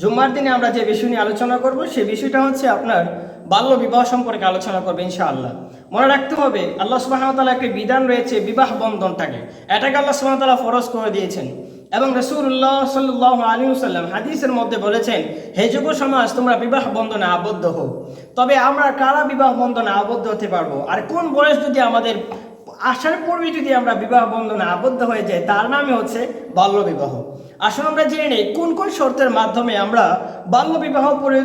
জুম্মার দিনে আমরা যে বিষয় নিয়ে আলোচনা করব, সে বিষয়টা হচ্ছে আপনার বাল্য বিবাহ সম্পর্কে আলোচনা করবে ইনশাআল্লাহ। মনে রাখতে হবে, আল্লাহ সুবাহতালা একটি বিধান রয়েছে, বিবাহ বন্ধনটাকে। এটাকে আল্লাহ সুবাহতালা ফরজ করে দিয়েছেন। এবং রসুল্লাহ সাল্লাহ আলী সাল্লাম হাদিসের মধ্যে বলেছেন, হে যুব সমাজ, তোমরা বিবাহ বন্ধনে আবদ্ধ হও। তবে আমরা কারা বিবাহ বন্ধনে আবদ্ধ হতে পারব? আর কোন বয়স যদি আমাদের আসার পূর্বে যদি আমরা বিবাহ বন্ধনে আবদ্ধ হয়ে যাই, তার নামে হচ্ছে বাল্য বিবাহ। আসলে আমরা জেনে নেই কোন কোন শর্তের মাধ্যমে আমরা বাল্য বিবাহ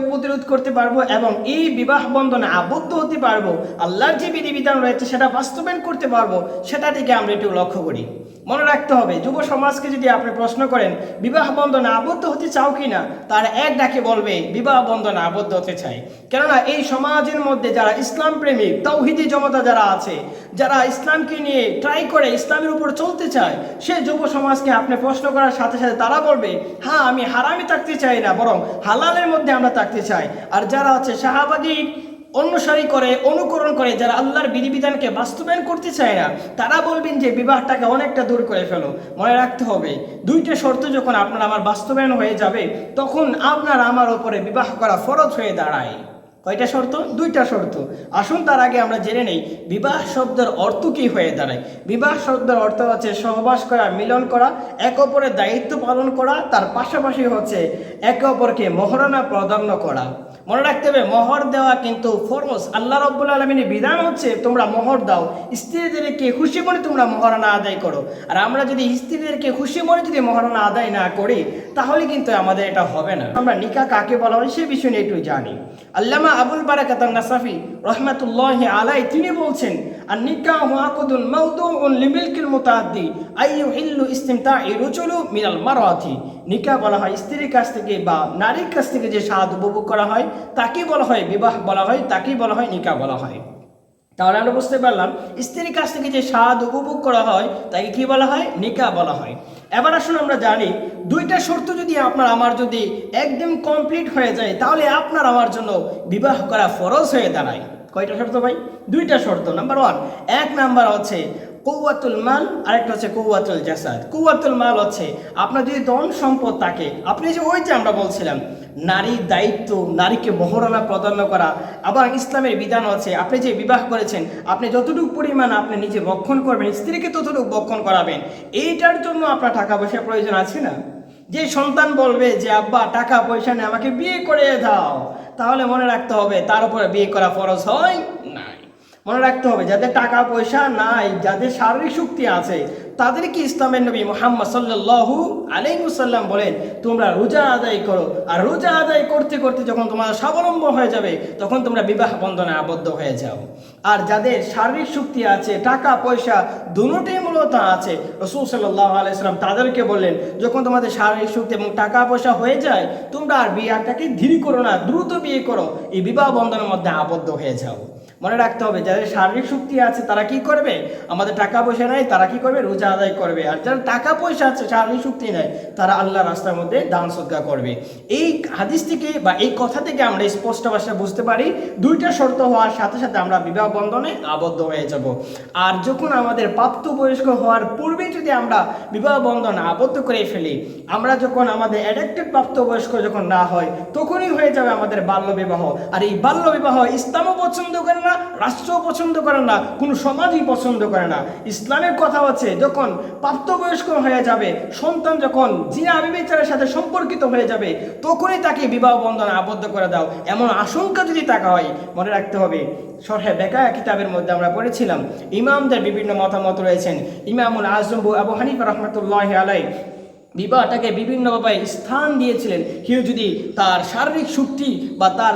প্রতিরোধ করতে পারব এবং এই বিবাহ বন্ধনে আবদ্ধ হতে পারব, আল্লাহর যে বিধিবিধান রয়েছে সেটা বাস্তবায়ন করতে পারব, সেটা দিকে আমরা একটু লক্ষ্য করি। মনে রাখতে হবে, যুব সমাজকে যদি আপনি প্রশ্ন করেন, বিবাহ বন্ধনে আবদ্ধ হতে চাও কি না, তার এক ডাকে বলবে, বিবাহ বন্ধনে আবদ্ধ হতে চাই। কেননা এই সমাজের মধ্যে যারা ইসলাম প্রেমিক, তৌহিদি জমতা যারা আছে, যারা ইসলামকে নিয়ে ট্রাই করে, ইসলামের উপর চলতে চায়, সে যুব সমাজকে আপনি প্রশ্ন করার সাথে সাথে তারা বলবে হ্যাঁ আমি হারামি থাকতে চাই না, বরং হালালের মধ্যে আমরা থাকতে চাই। আর যারা আছে শাহাবাগী অনুসারী করে, অনুকরণ করে, যারা আল্লাহর বিধিবিধানকে বাস্তবায়ন করতে চায় না, তারা বলবেন যে বিবাহটাকে অনেকটা দূর করে ফেলো। মনে রাখতে হবে, দুইটা শর্ত যখন আপনার আমার বাস্তবায়ন হয়ে যাবে, তখন আপনার আমার ওপরে বিবাহ করা ফরজ হয়ে দাঁড়ায়। কয়টা শর্ত? দুইটা শর্ত। আসুন তার আগে আমরা জেনে নেই, বিবাহ শব্দের অর্থ কি হয়ে দাঁড়ায়। বিবাহ শব্দের অর্থ হচ্ছে সহবাস করা, মিলন করা, এক অপরের দায়িত্ব পালন করা, তার পাশাপাশি হচ্ছে একে অপরকে মহারণা প্রদান করা। মনে রাখতে হবে, মোহর দেওয়া কিন্তু ফরজ। আল্লাহ রব্বুল আলমিনের বিধান হচ্ছে তোমরা মোহর দাও, স্ত্রীদেরকে খুশি মনে তোমরা মহারণা আদায় করো। আর আমরা যদি স্ত্রীদেরকে খুশি মনে যদি মহারণা আদায় না করি, তাহলে কিন্তু আমাদের এটা হবে না। আমরা নিকা কাকে বলা হয় সে বিষয় নিয়ে একটু জানি। আল্লামা আবুল বারাকাত নাসাফি রহমাতুল্লাহ আলাই তিনি বলছেন আর নিকা ওয়াকুদুন মাউদুউন লিমিলকিল মুতাআদ্দি আইয়ু হিল্লু ইস্তিমতাই রুজুলু মিনাল মারাথি। নিকা বলা হয় স্ত্রীর কাছ থেকে বা নারীর কাছ থেকে যে স্বাদ উপভোগ করা হয় তাকেই বলা হয় বিবাহ বলা হয়, তাকেই বলা হয় নিকা বলা হয়। তাহলে আমরা বুঝতে পারলাম, স্ত্রীর কাছ থেকে যে স্বাদ উপভোগ করা হয়, তাকে কি বলা হয়? নিকা বলা হয়। এবার আসুন আমরা জানি, দুইটা শর্ত যদি আপনার, আমার যদি একদম কমপ্লিট হয়ে যায়, তাহলে আপনার আমার জন্য বিবাহ করা ফরজ হয়ে দাঁড়ায়। কয়টা শর্ত ভাই? দুইটা শর্ত। নাম্বার ওয়ান এক নাম্বার হচ্ছে কৌয়াতুল মাল, আরেকটা হচ্ছে কৌয়াতুল জাসাদ। কৌয়াতুল মাল হচ্ছে আপনার যদি ধন সম্পদ থাকে, আপনি যে ওই যে আমরা বলছিলাম নারীর দায়িত্ব, নারীকে মহরণা প্রদান করা, আবার ইসলামের বিধান আছে আপনি যে বিবাহ করেছেন, আপনি যতটুকু পরিমাণ আপনি নিজে বক্ষণ করবেন, স্ত্রীকে ততটুকু বক্ষণ করাবেন, এইটার জন্য আপনার টাকা পয়সার প্রয়োজন আছে না? যে সন্তান বলবে যে, আব্বা টাকা পয়সা নেই, আমাকে বিয়ে করে দাও। তাহলে মনে রাখতে হবে, তার উপরে বিয়ে করা ফরজ হয় নাই। মনে রাখতে হবে, যাদের টাকা পয়সা নাই, যাদের শারীরিক শক্তি আছে, তাদেরকে ইসলামের নবী মোহাম্মদ সাল্লাল্লাহু আলাইহুসাল্লাম বলেন, তোমরা রোজা আদায় করো। আর রোজা আদায় করতে করতে যখন তোমার স্বাবলম্ব হয়ে যাবে, তখন তোমরা বিবাহ বন্ধনে আবদ্ধ হয়ে যাও। আর যাদের শারীরিক শক্তি আছে, টাকা পয়সা দুটোই মূলত আছে, রসুল সাল্লাহ আলাইসাল্লাম তাদেরকে বললেন, যখন তোমাদের শারীরিক শক্তি এবং টাকা পয়সা হয়ে যায়, তোমরা আর বিয়াটাকে ধীর করো না, দ্রুত বিয়ে করো। এই বিবাহ বন্ধনের মধ্যে আবদ্ধ হয়ে যাও। মনে রাখতে হবে, যাদের শারীরিক শক্তি আছে তারা কি করবে? আমাদের টাকা পয়সা নাই, তারা কি করবে? রোজা আদায় করবে। আর যারা টাকা পয়সা আছে, শারীরিক শক্তি নেই, তারা আল্লাহ রাস্তার মধ্যে দান সদ্গা করবে। এই হাদিস থেকে বা এই কথা থেকে আমরা স্পষ্ট ভাষায় বুঝতে পারি, দুইটা শর্ত হওয়ার সাথে সাথে আমরা বিবাহ বন্ধনে আবদ্ধ হয়ে যাব। আর যখন আমাদের প্রাপ্তবয়স্ক হওয়ার পূর্বে যদি আমরা বিবাহ বন্ধন আবদ্ধ করে ফেলি, আমরা যখন আমাদের অ্যাডাক্টেড প্রাপ্তবয়স্ক যখন না হয়, তখনই হয়ে যাবে আমাদের বাল্য বিবাহ আর এই বাল্য বিবাহ ইসলামও পছন্দ করে না রাষ্ট্রও পছন্দ করে না, কোনো সমাজই পছন্দ করে না। ইসলামের কথা হচ্ছে, যখন প্রাপ্তবয়স্ক হয়ে যাবে, সন্তান যখন জিনা বিবেচারের সাথে সম্পর্কিত হয়ে যাবে, তখনই তাকে বিবাহ বন্ধনে আবদ্ধ করে দাও। এমন আশঙ্কা যদি টাকা হয়, মনে রাখতে হবে, সরহে বেকা কিতাবের মধ্যে আমরা পড়েছিলাম, ইমামদের বিভিন্ন মতামত রয়েছেন। ইমামুল আজম আবু হানিফা রহমতুল্লাহ আলাই বিবাহটাকে বিভিন্নভাবে স্থান দিয়েছিলেন। কেউ যদি তার শারীরিক শক্তি বা তার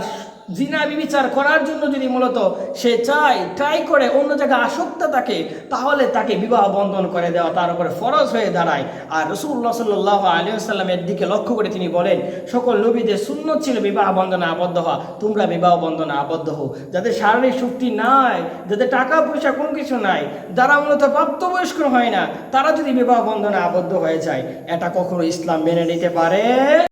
জিনা বিবিচার করার জন্য যদি মূলত সে চায় ট্রাই করে অন্য জায়গায় আসক্ত থাকে তাহলে তাকে বিবাহ বন্ধন করে দেওয়া তার উপরে ফরজ হয়ে দাঁড়ায়। আর রসুল্লাহ সাল্লাহ আলিয়াল্লামের দিকে লক্ষ্য করে তিনি বলেন, সকল নবীদের শূন্য ছিল বিবাহ বন্ধনে আবদ্ধ হওয়া। তোমরা বিবাহ বন্ধনে আবদ্ধ হও। যাদের শারীরিক শক্তি নাই, যাদের টাকা পয়সা কোনো কিছু নাই, যারা মূলত প্রাপ্তবয়স্ক হয় না, তারা যদি বিবাহ বন্ধনে আবদ্ধ হয়ে যায়, এটা কখনো ইসলাম মেনে নিতে পারে